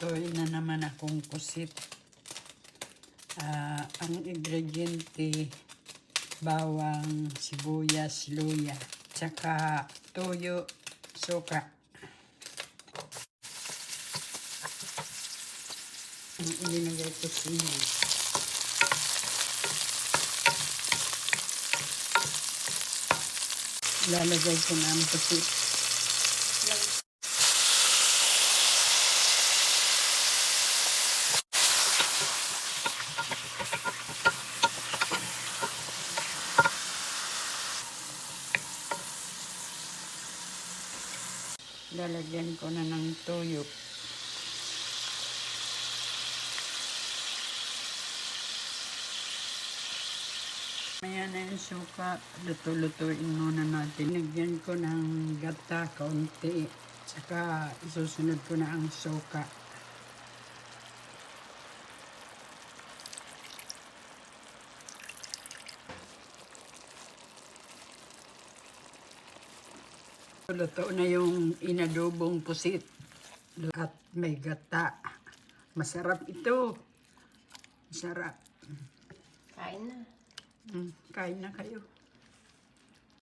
Tuloy na naman akong kusit. Ah, ang ingrediente, bawang, sibuyas, luya, tsaka toyo, suka. Ang ilinagay ko sili. Lalagay ko na ang pusit. Lalagyan ko na ng toyo. Maya na yung suka, luto-lutuin muna natin. Lagyan ko ng gata kaunti. Tsaka isusunod ko na ang suka. Luto na yung inadobong pusit. At may gata. Masarap ito. Masarap. Kain na. Mm, kain na kayo.